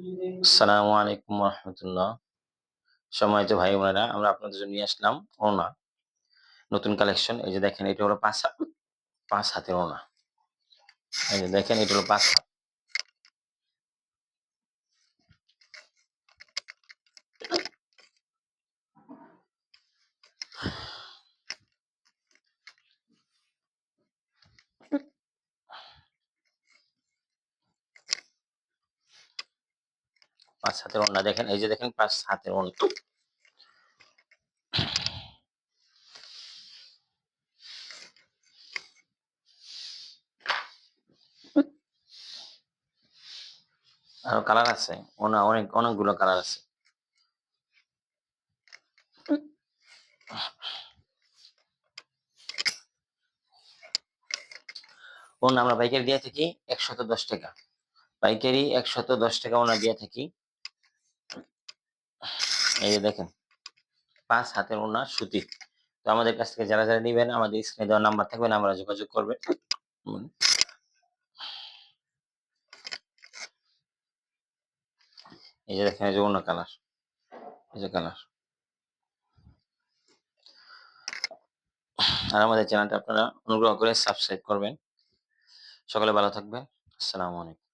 আসসালামু আলাইকুম রহমতুল্লাহ সম্মানিত ভাই বোনেরা, আমরা আপনাদের জন্য নিয়ে আসলাম ওনা নতুন কালেকশন এই যে দেখেন, এটা হলো পাঁচ হাত। পাঁচ হাতের ওনা এই যে দেখেন, এটা হলো পাঁচ হাত। পাঁচ হাতের ওনা দেখেন, এই যে দেখেন পাঁচ হাতের ওনা আরও কালার আছে, ওনা অনেক, অনেকগুলো কালার আছে। ওনা আমরা বাইকের দিয়ে থাকি একশত দশ টাকা। পাইকারি একশত দশ টাকা ওনা দিয়ে থাকি। এই যে দেখেন, পাঁচ হাতের ওনা সুতি। তো আমাদের কাছ থেকে যারা যারা নিবেন, আমাদের স্ক্রিনে দেওয়ার নাম্বার থাকবে আমরা যোগাযোগ করবে এই যে দেখেন, এই যে অন্য কালার। এই যে কালার। আর আমাদের চ্যানেলটা আপনারা অনুগ্রহ করে সাবস্ক্রাইব করবেন। সকলে ভালো থাকবেন। আসসালামু আলাইকুম।